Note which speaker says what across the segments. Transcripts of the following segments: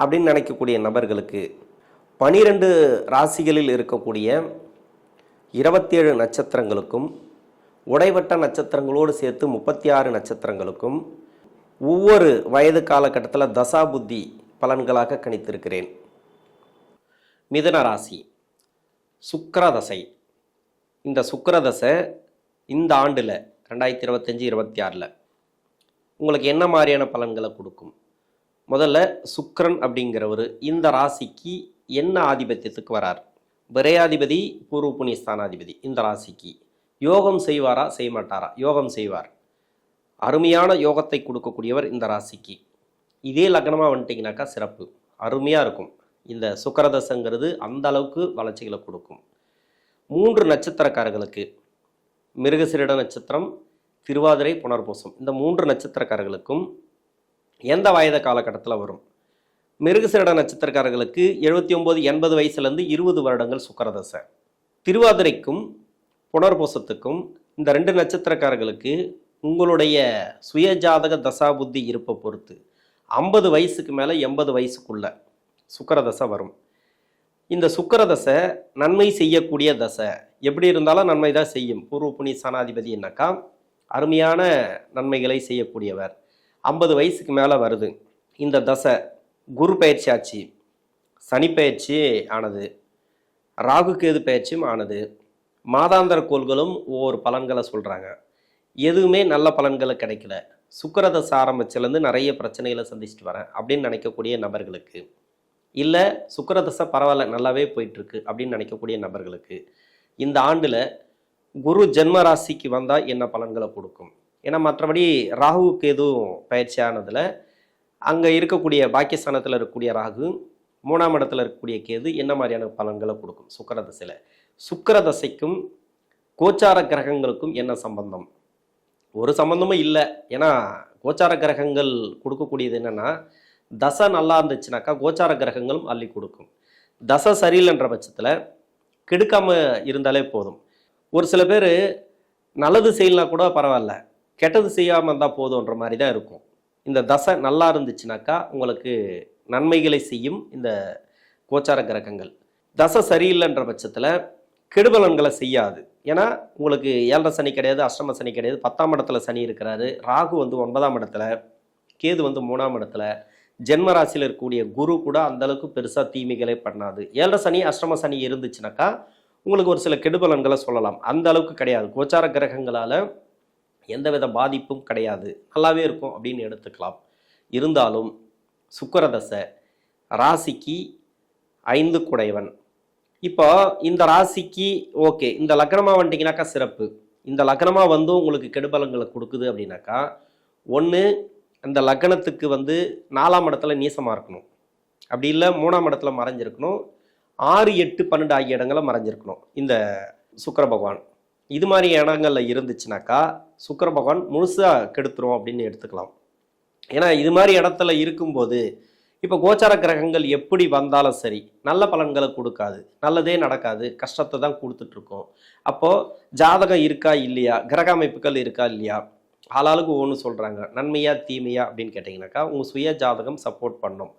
Speaker 1: அப்படின்னு நினைக்கக்கூடிய நபர்களுக்கு பனிரெண்டு ராசிகளில் இருக்கக்கூடிய இருபத்தேழு நட்சத்திரங்களுக்கும் உடைவட்ட நட்சத்திரங்களோடு சேர்த்து முப்பத்தி ஆறு நட்சத்திரங்களுக்கும் ஒவ்வொரு வயது காலகட்டத்தில் தசா புத்தி பலன்களாக கணித்திருக்கிறேன். மிதன ராசி சுக்கரதசை இந்த சுக்கரதசை இந்த ஆண்டில் ரெண்டாயிரத்தி இருபத்தஞ்சி இருபத்தி ஆறில் உங்களுக்கு என்ன மாதிரியான பலன்களை கொடுக்கும்? முதல்ல சுக்கரன் அப்படிங்கிறவர் இந்த ராசிக்கு என்ன ஆதிபத்தியத்துக்கு வரார்? விரையாதிபதி பூர்வ புண்ணிய ஸ்தானாதிபதி இந்த ராசிக்கு. யோகம் செய்வாரா? செய்ய மாட்டாரா? யோகம் செய்வார். அருமையான யோகத்தை கொடுக்கக்கூடியவர் இந்த ராசிக்கு. இதே லக்னமாக வந்துட்டிங்கனாக்கா சிறப்பு. அருமையாக இருக்கும். இந்த சுக்கரதசங்கிறது அந்த அளவுக்கு வளர்ச்சிகளை கொடுக்கும். மூன்று நட்சத்திரக்காரர்களுக்கு மிருகசிரிட நட்சத்திரம் திருவாதிரை புனர்பூசம். இந்த மூன்று நட்சத்திரக்காரர்களுக்கும் எந்த வயத காலகட்டத்தில் வரும்? மிருகசிரிட நட்சத்திரக்காரர்களுக்கு எழுபத்தி ஒம்பது எண்பது வயசுலேருந்து இருபது வருடங்கள் சுக்கரதசை. திருவாதிரைக்கும் புனர்பூசத்துக்கும் இந்த ரெண்டு நட்சத்திரக்காரர்களுக்கு உங்களுடைய சுயஜாதக தசாபுத்தி இருப்பை பொறுத்து ஐம்பது வயசுக்கு மேலே எண்பது வயசுக்குள்ள சுக்கரதசை வரும். இந்த சுக்கரதசை நன்மை செய்யக்கூடிய தசை. எப்படி இருந்தாலும் நன்மை தான் செய்யும். பூர்வ புனி சனாதிபதினாக்கா என்னக்கா? அருமையான நன்மைகளை செய்யக்கூடியவர். ஐம்பது வயசுக்கு மேலே வருது. இந்த தசை குரு பயிற்சி ஆச்சு சனி பயிற்சி ஆனது ராகு கேது பயிற்சியும் ஆனது மாதாந்திர கோள்களும் ஒவ்வொரு பலன்களை சொல்கிறாங்க எதுவுமே நல்ல பலன்களை கிடைக்கல. சுக்கரதசை ஆரம்பிச்சிலேருந்து நிறைய பிரச்சனைகளை சந்திச்சுட்டு வரேன் அப்படின்னு நினைக்கக்கூடிய நபர்களுக்கு இல்லை சுக்கரதசை பரவாயில்ல நல்லாவே போயிட்டுருக்கு அப்படின்னு நினைக்கக்கூடிய நபர்களுக்கு இந்த ஆண்டில் குரு ஜென்ம ராசிக்கு வந்தால் என்ன பலன்களை கொடுக்கும்? ஏன்னா மற்றபடி ராகுவுக்கு எதுவும் பயிற்சியானதில் அங்கே இருக்கக்கூடிய பாக்கியஸ்தானத்தில் இருக்கக்கூடிய ராகு மூணாம் இடத்துல இருக்கக்கூடிய கேது என்ன மாதிரியான பலன்களை கொடுக்கும்? சுக்கரதசையில் சுக்கரதசைக்கும் கோச்சார கிரகங்களுக்கும் என்ன சம்பந்தம்? ஒரு சம்பந்தமும் இல்லை. ஏன்னா கோச்சார கிரகங்கள் கொடுக்கக்கூடியது என்னென்னா தசை நல்லா இருந்துச்சுனாக்கா கோச்சார கிரகங்களும் அள்ளி கொடுக்கும். தசை சரியில்லைன்ற பட்சத்தில் கெடுக்காமல் இருந்தாலே போதும். ஒரு சில பேர் நல்லது செய்யலாம் கூட பரவாயில்ல. கெட்டது செய்யாமல் இருந்தால் போதுன்ற மாதிரி தான் இருக்கும். இந்த தசை நல்லா இருந்துச்சுனாக்கா உங்களுக்கு நன்மைகளை செய்யும் இந்த கோச்சார கிரகங்கள். தசை சரியில்லைன்ற பட்சத்தில் கெடுபலன்களை செய்யாது. ஏன்னா உங்களுக்கு ஏழரை சனி கிடையாது அஷ்டம சனி கிடையாது பத்தாம் இடத்துல சனி இருக்கிறாரு ராகு வந்து ஒன்பதாம் இடத்துல கேது வந்து மூணாம் இடத்துல ஜென்ம ராசியில் இருக்கக்கூடிய குரு கூட அந்தளவுக்கு பெருசாக தீமைகளே பண்ணாது. ஏழரை சனி அஷ்டம சனி இருந்துச்சுனாக்கா உங்களுக்கு ஒரு சில கெடுபலன்களை சொல்லலாம். அந்த அளவுக்கு கிடையாது. கோச்சார கிரகங்களால் எந்தவித பாதிப்பும் கிடையாது. நல்லாவே இருக்கும் அப்படின்னு எடுத்துக்கலாம். இருந்தாலும் சுக்கரதசை ராசிக்கு ஐந்து குடைவன் இப்போ இந்த ராசிக்கு ஓகே இந்த லக்னமாக வந்துட்டிங்கனாக்கா சிறப்பு. இந்த லக்னமாக வந்து உங்களுக்கு கெடுபலங்களை கொடுக்குது அப்படின்னாக்கா ஒன்று அந்த லக்னத்துக்கு வந்து நாலாம் இடத்துல நீசமாக இருக்கணும். அப்படி இல்லை மூணாம் இடத்துல மறைஞ்சிருக்கணும். ஆறு எட்டு பன்னெண்டு ஆகிய இடங்களை மறைஞ்சிருக்கணும். இந்த சுக்கிர பகவான். இது மாதிரி இடங்கள்ல இருந்துச்சுனாக்கா சுக்கர பகவான் முழுசாக கெடுத்துரும் அப்படின்னு எடுத்துக்கலாம். ஏன்னா இது மாதிரி இடத்துல இருக்கும்போது இப்போ கோச்சார கிரகங்கள் எப்படி வந்தாலும் சரி நல்ல பலன்களை கொடுக்காது. நல்லதே நடக்காது. கஷ்டத்தை தான் கொடுத்துட்ருக்கோம் அப்போது ஜாதகம் இருக்கா இல்லையா? கிரக அமைப்புகள் இருக்கா இல்லையா? ஆளாளுக்கு ஒன்று சொல்கிறாங்க நன்மையா தீமையா அப்படின்னு கேட்டிங்கனாக்கா உங்கள் சுய ஜாதகம் சப்போர்ட் பண்ணும்.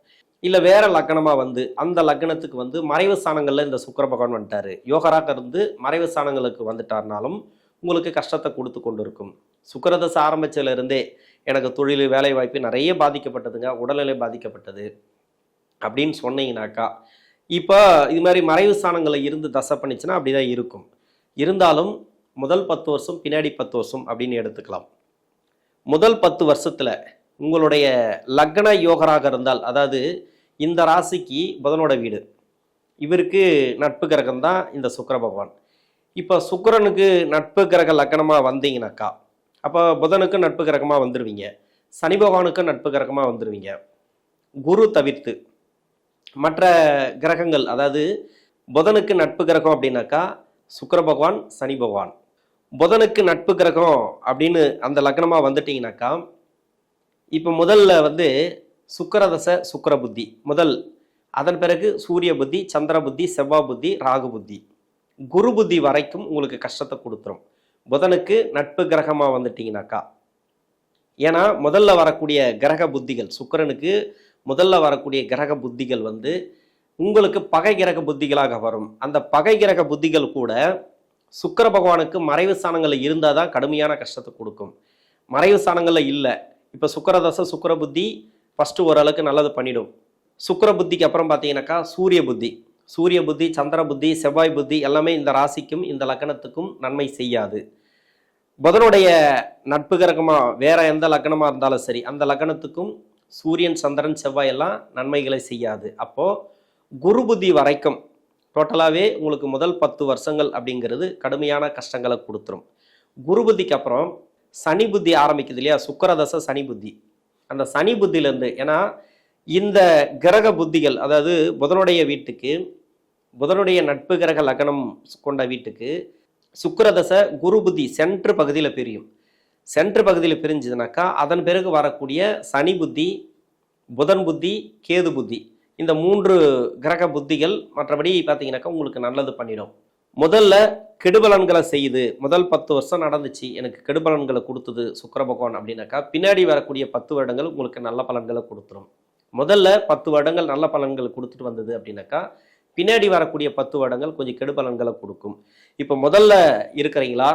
Speaker 1: இல்லை வேற லக்கணமாக வந்து அந்த லக்னத்துக்கு வந்து மறைவு ஸ்தானங்களில் இந்த சுக்கர பகவான் வந்துட்டார். யோகராக இருந்து மறைவு ஸ்தானங்களுக்கு வந்துட்டார்னாலும் உங்களுக்கு கஷ்டத்தை கொடுத்து கொண்டு இருக்கும் சுக்கரதசை ஆரம்பிச்சதுலேருந்தே எனக்கு தொழில் வேலை வாய்ப்பு நிறைய பாதிக்கப்பட்டதுங்க உடல்நிலை பாதிக்கப்பட்டது அப்படின்னு சொன்னீங்கனாக்கா இப்போ இது மாதிரி மறைவு ஸ்தானங்களில் இருந்து தசை பண்ணிச்சுன்னா அப்படி தான் இருக்கும். இருந்தாலும் முதல் பத்து வருஷம் பின்னாடி பத்து வருஷம் அப்படின்னு எடுத்துக்கலாம். முதல் பத்து வருஷத்தில் உங்களுடைய லக்ன யோகராக இருந்தால் அதாவது இந்த ராசிக்கு புதனோட வீடு இவருக்கு நட்பு கிரகம் தான் இந்த சுக்கிர பகவான். இப்போ சுக்கரனுக்கு நட்பு கிரக லக்னமாக வந்தீங்கனாக்கா அப்போ புதனுக்கு நட்பு கிரகமாக வந்துடுவீங்க சனி பகவானுக்கு நட்பு கிரகமாக வந்துடுவீங்க குரு தவிர்த்து மற்ற கிரகங்கள் அதாவது புதனுக்கு நட்பு கிரகம் அப்படின்னாக்கா சுக்கர பகவான் சனி பகவான். புதனுக்கு நட்பு கிரகம் அப்படின்னு அந்த லக்னமாக வந்துட்டீங்கனாக்கா இப்போ முதல்ல வந்து சுக்கிரதசை சுக்கர புத்தி. முதல் அதன் பிறகு சூரிய புத்தி சந்திர புத்தி செவ்வாய் புத்தி ராகு புத்தி. குரு புத்தி வரைக்கும் உங்களுக்கு கஷ்டத்தை கொடுத்துரும். புதனுக்கு நட்பு கிரகமாக வந்துட்டீங்கனாக்கா. ஏன்னா முதல்ல வரக்கூடிய கிரக புத்திகள் சுக்கிரனுக்கு முதல்ல வரக்கூடிய கிரக புத்திகள் வந்து உங்களுக்கு பகை கிரக புத்திகளாக வரும். அந்த பகை கிரக புத்திகள் கூட சுக்கிர பகவானுக்கு மறைவு ஸ்தானங்களில் இருந்தால் தான் கடுமையான கஷ்டத்தை கொடுக்கும். மறைவு ஸ்தானங்களில் இல்லை. இப்போ சுக்கரதசை சுக்கிர புத்தி ஃபஸ்ட்டு ஓரளவுக்கு நல்லது பண்ணிடும். சுக்கிர புத்திக்கு அப்புறம் பார்த்தீங்கன்னாக்கா சூரிய புத்தி. சூரிய புத்தி சந்திர புத்தி செவ்வாய் புத்தி எல்லாமே இந்த ராசிக்கும் இந்த லக்னத்துக்கும் நன்மை செய்யாது. புதனுடைய நட்பு கிரகமாக வேற எந்த லக்னமாக இருந்தாலும் சரி அந்த லக்னத்துக்கும் சூரியன் சந்திரன் செவ்வாய் எல்லாம் நன்மைகளை செய்யாது. அப்போது குரு புத்தி வரைக்கும் டோட்டலாகவே உங்களுக்கு முதல் பத்து வருஷங்கள் அப்படிங்கிறது கடுமையான கஷ்டங்களை கொடுத்துரும். குரு புத்திக்கு அப்புறம் சனி புத்தி ஆரம்பிக்குது இல்லையா? சுக்கரதச சனி புத்தி. அந்த சனி புத்தியிலேருந்து ஏன்னா இந்த கிரக புத்திகள் அதாவது புதனுடைய வீட்டுக்கு புதனுடைய நட்பு கிரக லக்னம் கொண்ட வீட்டுக்கு சுக்கிரதசை குரு புத்தி சென்ட்ரு பகுதியில் பிரியும். சென்ட்ரு பகுதியில் பிரிஞ்சுதுனாக்கா அதன் பிறகு வரக்கூடிய சனி புத்தி புதன் புத்தி கேது புத்தி. இந்த மூன்று கிரக புத்திகள் மற்றபடி பார்த்தீங்கன்னாக்கா உங்களுக்கு நல்லது பண்ணிடும். முதல்ல கெடுபலன்களை செய்யுது முதல் பத்து வருஷம் நடந்துச்சு எனக்கு கெடுபலன்களை கொடுத்தது சுக்கிர பகவான் அப்படின்னாக்கா பின்னாடி வரக்கூடிய பத்து வருடங்கள் உங்களுக்கு நல்ல பலன்களை கொடுத்துரும். முதல்ல பத்து வருடங்கள் நல்ல பலன்கள் கொடுத்துட்டு வந்தது அப்படின்னாக்கா பின்னாடி வரக்கூடிய பத்து வருடங்கள் கொஞ்சம் கெடுபலன்களை கொடுக்கும். இப்போ முதல்ல இருக்கிறீங்களா?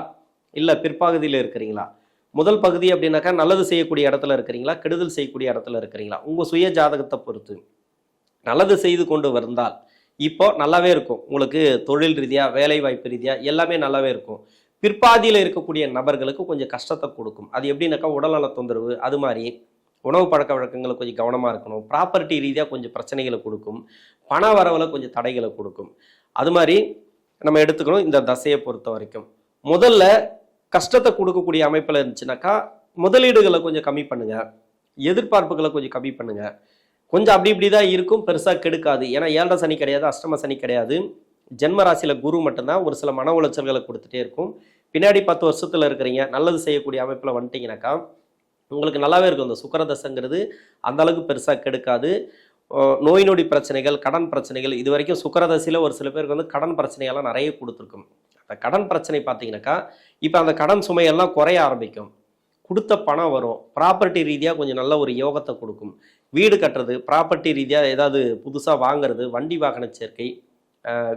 Speaker 1: இல்லை பிற்பகுதியில் இருக்கிறீங்களா? முதல் பகுதி அப்படின்னாக்கா நல்லது செய்யக்கூடிய இடத்துல இருக்கிறீங்களா? கெடுதல் செய்யக்கூடிய இடத்துல இருக்கிறீங்களா? உங்கள் சுய ஜாதகத்தை பொறுத்து. நல்லது செய்து கொண்டு வந்தால் இப்போ நல்லாவே இருக்கும். உங்களுக்கு தொழில் ரீதியாக வேலை வாய்ப்பு ரீதியாக எல்லாமே நல்லாவே இருக்கும். பிற்பாதியில் இருக்கக்கூடிய நபர்களுக்கு கொஞ்சம் கஷ்டத்தை கொடுக்கும். அது எப்படின்னாக்கா உடல்நல தொந்தரவு அது மாதிரி உணவு பழக்க வழக்கங்களை கொஞ்சம் கவனமாக இருக்கணும். ப்ராப்பர்ட்டி ரீதியாக கொஞ்சம் பிரச்சனைகளை கொடுக்கும். பண வரவில் கொஞ்சம் தடைகளை கொடுக்கும். அது மாதிரி நம்ம எடுத்துக்கணும் இந்த தசையை பொறுத்த வரைக்கும். முதல்ல கஷ்டத்தை கொடுக்கக்கூடிய அமைப்பில் இருந்துச்சுனாக்கா முதலீடுகளை கொஞ்சம் கம்மி பண்ணுங்கள் எதிர்பார்ப்புகளை கொஞ்சம் கம்மி பண்ணுங்கள் கொஞ்சம் அப்படி இப்படி தான் இருக்கும் பெருசாக கெடுக்காது. ஏன்னா ஏழரை சனி கிடையாது அஷ்டம சனி கிடையாது. ஜென்ம ராசியில் குரு மட்டும்தான் ஒரு சில மன உளைச்சல்களை கொடுத்துட்டே இருக்கும். பின்னாடி பத்து வருஷத்தில் இருக்கிறீங்க நல்லது செய்யக்கூடிய அமைப்பில் வந்துட்டிங்கனாக்கா உங்களுக்கு நல்லாவே இருக்கும். இந்த சுக்கரதசைங்கிறது அந்த அளவுக்கு பெருசாக கெடுக்காது. நோய் நொடி பிரச்சனைகள் கடன் பிரச்சனைகள் இது வரைக்கும் சுக்கரதசையில் ஒரு சில பேருக்கு வந்து கடன் பிரச்சனைகள்லாம் நிறைய கொடுத்துருக்கும். அந்த கடன் பிரச்சனை பார்த்தீங்கன்னாக்கா இப்போ அந்த கடன் சுமையெல்லாம் குறைய ஆரம்பிக்கும். கொடுத்த பணம் வரும். ப்ராப்பர்ட்டி ரீதியாக கொஞ்சம் நல்ல ஒரு யோகத்தை கொடுக்கும். வீடு கட்டுறது ப்ராப்பர்ட்டி ரீதியாக ஏதாவது புதுசாக வாங்குறது வண்டி வாகன சேர்க்கை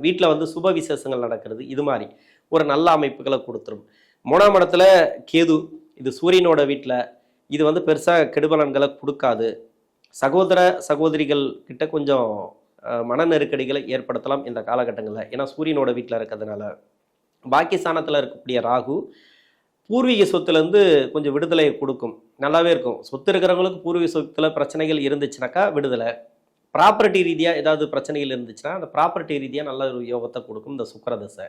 Speaker 1: வீட்டில் வந்து சுப விசேஷங்கள் நடக்கிறது இது மாதிரி. ஒரு நல்ல அமைப்புகளை கொடுத்துரும். மூணாம் இடத்துல கேது இது சூரியனோட வீட்டில் இது வந்து பெருசாக கெடுபலன்களை கொடுக்காது. சகோதர சகோதரிகள் கிட்ட கொஞ்சம் மன நெருக்கடிகளை ஏற்படுத்தலாம் இந்த காலகட்டங்களில். ஏன்னா சூரியனோட வீட்டில் இருக்கிறதுனால. பாக்கிஸ்தானத்தில் இருக்கக்கூடிய ராகு பூர்வீக சொத்துலேருந்து கொஞ்சம் விடுதலையை கொடுக்கும். நல்லாவே இருக்கும். சொத்து இருக்கிறவங்களுக்கு பூர்வீக சொத்தில் பிரச்சனைகள் இருந்துச்சுனாக்கா விடுதலை. ப்ராப்பர்ட்டி ரீதியாக ஏதாவது பிரச்சனைகள் இருந்துச்சுன்னா அந்த ப்ராப்பர்ட்டி ரீதியாக நல்ல ஒரு யோகத்தை கொடுக்கும் இந்த சுக்கிரதசை.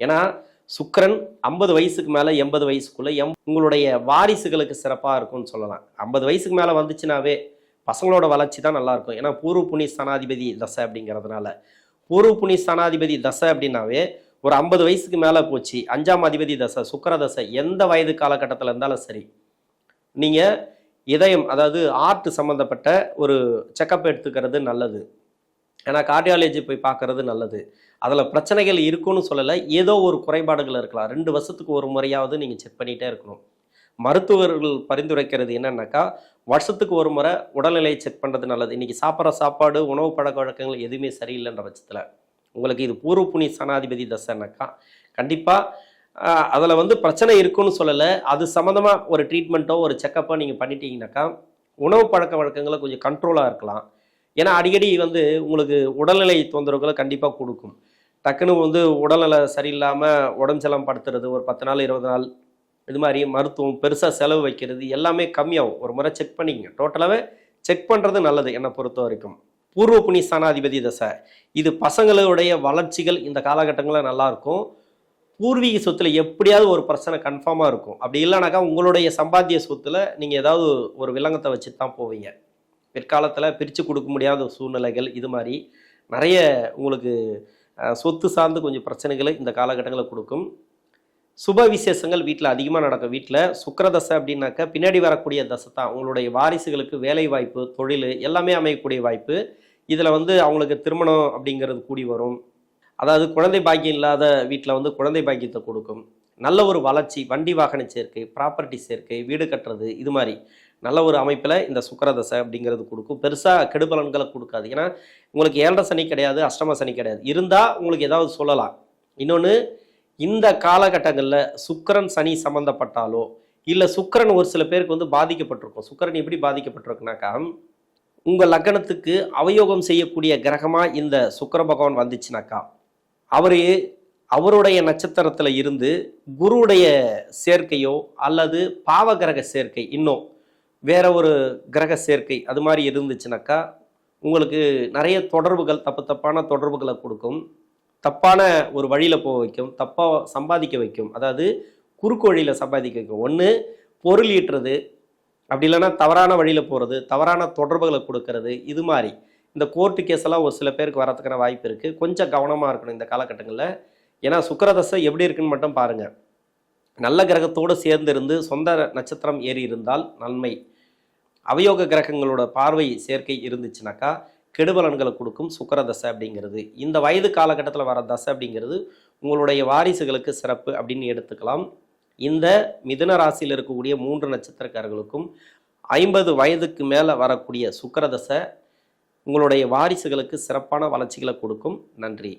Speaker 1: ஏன்னா சுக்கிரன் ஐம்பது வயசுக்கு மேலே எண்பது வயசுக்குள்ளே எம் உங்களுடைய வாரிசுகளுக்கு சிறப்பாக இருக்கும்னு சொல்லலாம். ஐம்பது வயசுக்கு மேலே வந்துச்சுனாவே பசங்களோட வளர்ச்சி தான் நல்லாயிருக்கும் ஏன்னா பூர்வ புனி ஸ்தானாதிபதி தசை அப்படிங்கிறதுனால. பூர்வ புனி ஸ்தானாதிபதி தசை அப்படின்னாவே ஒரு ஐம்பது வயசுக்கு மேலே போச்சு அஞ்சாம் அதிபதி தசை சுக்கர தசை எந்த வயது காலகட்டத்தில் இருந்தாலும் சரி நீங்கள் இதயம் அதாவது ஆர்ட் சம்மந்தப்பட்ட ஒரு செக்கப் எடுத்துக்கிறது நல்லது. ஏன்னா கார்டியாலஜி போய் பார்க்கறது நல்லது. அதில் பிரச்சனைகள் இருக்குன்னு சொல்லலை ஏதோ ஒரு குறைபாடுகள் இருக்கலாம். ரெண்டு வருஷத்துக்கு ஒரு முறையாவது நீங்கள் செக் பண்ணிகிட்டே இருக்கணும். மருத்துவர்கள் பரிந்துரைக்கிறது என்னன்னாக்கா வருஷத்துக்கு ஒரு முறை உடல்நிலையை செக் பண்ணுறது நல்லது. இன்றைக்கி சாப்பிட்ற சாப்பாடு உணவு பழக்க வழக்கங்கள் எதுவுமே சரியில்லைன்ற பட்சத்தில். உங்களுக்கு இது பூர்வ புனி சனாதிபதி தசைனாக்கா கண்டிப்பாக அதில் வந்து பிரச்சனை இருக்குன்னு சொல்லலை. அது சம்மந்தமாக ஒரு ட்ரீட்மெண்ட்டோ ஒரு செக்கப்போ நீங்கள் பண்ணிட்டீங்கனாக்கா உணவு பழக்க வழக்கங்களை கொஞ்சம் கண்ட்ரோலாக இருக்கலாம். ஏன்னா அடிக்கடி வந்து உங்களுக்கு உடல்நிலை தொந்தரவுகளை கண்டிப்பாக கொடுக்கும். டக்குன்னு வந்து உடல்நிலை சரியில்லாமல் உடம்பெல்லாம் படுத்துறது ஒரு பத்து நாள் இருபது நாள் இது மாதிரி மருத்துவம் பெருசாக செலவு வைக்கிறது எல்லாமே கம்மியாகும். ஒரு முறை செக் பண்ணிக்கங்க. டோட்டலாகவே செக் பண்ணுறது நல்லது என்னை பொறுத்த வரைக்கும். பூர்வ புனி ஸ்தானாதிபதி தசை இது பசங்களுடைய வளர்ச்சிகள் இந்த காலகட்டங்களில் நல்லாயிருக்கும். பூர்வீக சொத்தில் எப்படியாவது ஒரு பிரச்சனை கன்ஃபார்மாக இருக்கும். அப்படி இல்லைனாக்கா உங்களுடைய சம்பாத்திய சொத்தில் நீங்கள் ஏதாவது ஒரு விலங்கத்தை வச்சு தான் போவீங்க. பிற்காலத்தில் பிரித்து கொடுக்க முடியாத சூழ்நிலைகள் இது மாதிரி நிறைய உங்களுக்கு சொத்து சார்ந்து கொஞ்சம் பிரச்சனைகளை இந்த காலகட்டங்களில் கொடுக்கும். சுப விசேஷங்கள் வீட்டில் அதிகமாக நடக்கும். வீட்டில் சுக்கரதசை அப்படின்னாக்கா பின்னாடி வரக்கூடிய தசை தான். உங்களுடைய வாரிசுகளுக்கு வேலை வாய்ப்பு தொழில் எல்லாமே அமையக்கூடிய வாய்ப்பு. இதில் வந்து அவங்களுக்கு திருமணம் அப்படிங்கிறது கூடி வரும். அதாவது குழந்தை பாக்கியம் இல்லாத வீட்டில் வந்து குழந்தை பாக்கியத்தை கொடுக்கும். நல்ல ஒரு வளர்ச்சி வண்டி வாகன சேர்க்கை ப்ராப்பர்ட்டி சேர்க்கை வீடு கட்டுறது இது மாதிரி நல்ல ஒரு அமைப்பில் இந்த சுக்கரதசை அப்படிங்கிறது கொடுக்கும். பெருசாக கெடுபலன்களை கொடுக்காது. ஏன்னா உங்களுக்கு ஏழரை சனி கிடையாது அஷ்டம சனி கிடையாது. இருந்தால் உங்களுக்கு ஏதாவது சொல்லலாம். இன்னொன்று இந்த காலகட்டங்களில் சுக்கரன் சனி சம்மந்தப்பட்டாலோ இல்லை சுக்கிரன் ஒரு சில பேருக்கு வந்து பாதிக்கப்பட்டிருக்கும். சுக்கிரன் எப்படி பாதிக்கப்பட்டிருக்குனாக்கா உங்கள் லக்னத்துக்கு அவயோகம் செய்யக்கூடிய கிரகமாக இந்த சுக்கர பகவான் வந்துச்சுனாக்கா அவர் அவருடைய நட்சத்திரத்தில் இருந்து குருவுடைய சேர்க்கையோ அல்லது பாவ கிரக சேர்க்கை இன்னும் வேற ஒரு கிரக சேர்க்கை அது மாதிரி இருந்துச்சுனாக்கா உங்களுக்கு நிறைய தொடர்புகள் தப்பு தப்பான தொடர்புகளை கொடுக்கும். தப்பான ஒரு வழியில் போக வைக்கும் தப்பாக சம்பாதிக்க வைக்கும். அதாவது குறுக்கு வழியில் சம்பாதிக்க வைக்கும். ஒன்று பொருள் ஈட்டுறது அப்படி இல்லைன்னா தவறான வழியில் போகிறது தவறான தொடர்புகளை கொடுக்கறது இது மாதிரி. இந்த கோர்ட்டு கேஸ் எல்லாம் ஒரு சில பேருக்கு வரத்துக்கான வாய்ப்பு இருக்குது கொஞ்சம் கவனமாக இருக்கணும் இந்த காலகட்டங்களில். ஏன்னா சுக்கரதசை எப்படி இருக்குன்னு மட்டும் பாருங்கள் நல்ல கிரகத்தோடு சேர்ந்து இருந்து சொந்த நட்சத்திரம் ஏறி இருந்தால் நன்மை. அவயோக கிரகங்களோட பார்வை சேர்க்கை இருந்துச்சுனாக்கா கெடுபலன்களை கொடுக்கும் சுக்கர தசை அப்படிங்கிறது. இந்த வயது காலகட்டத்தில் வர தசை அப்படிங்கிறது உங்களுடைய வாரிசுகளுக்கு சிறப்பு அப்படின்னு எடுத்துக்கலாம். இந்த மிதுன ராசியில் இருக்கக்கூடிய மூன்று நட்சத்திரக்காரர்களுக்கும் ஐம்பது வயதுக்கு மேலே வரக்கூடிய சுக்கிரதசை உங்களுடைய வாரிசுகளுக்கு சிறப்பான வளர்ச்சிகளை கொடுக்கும். நன்றி.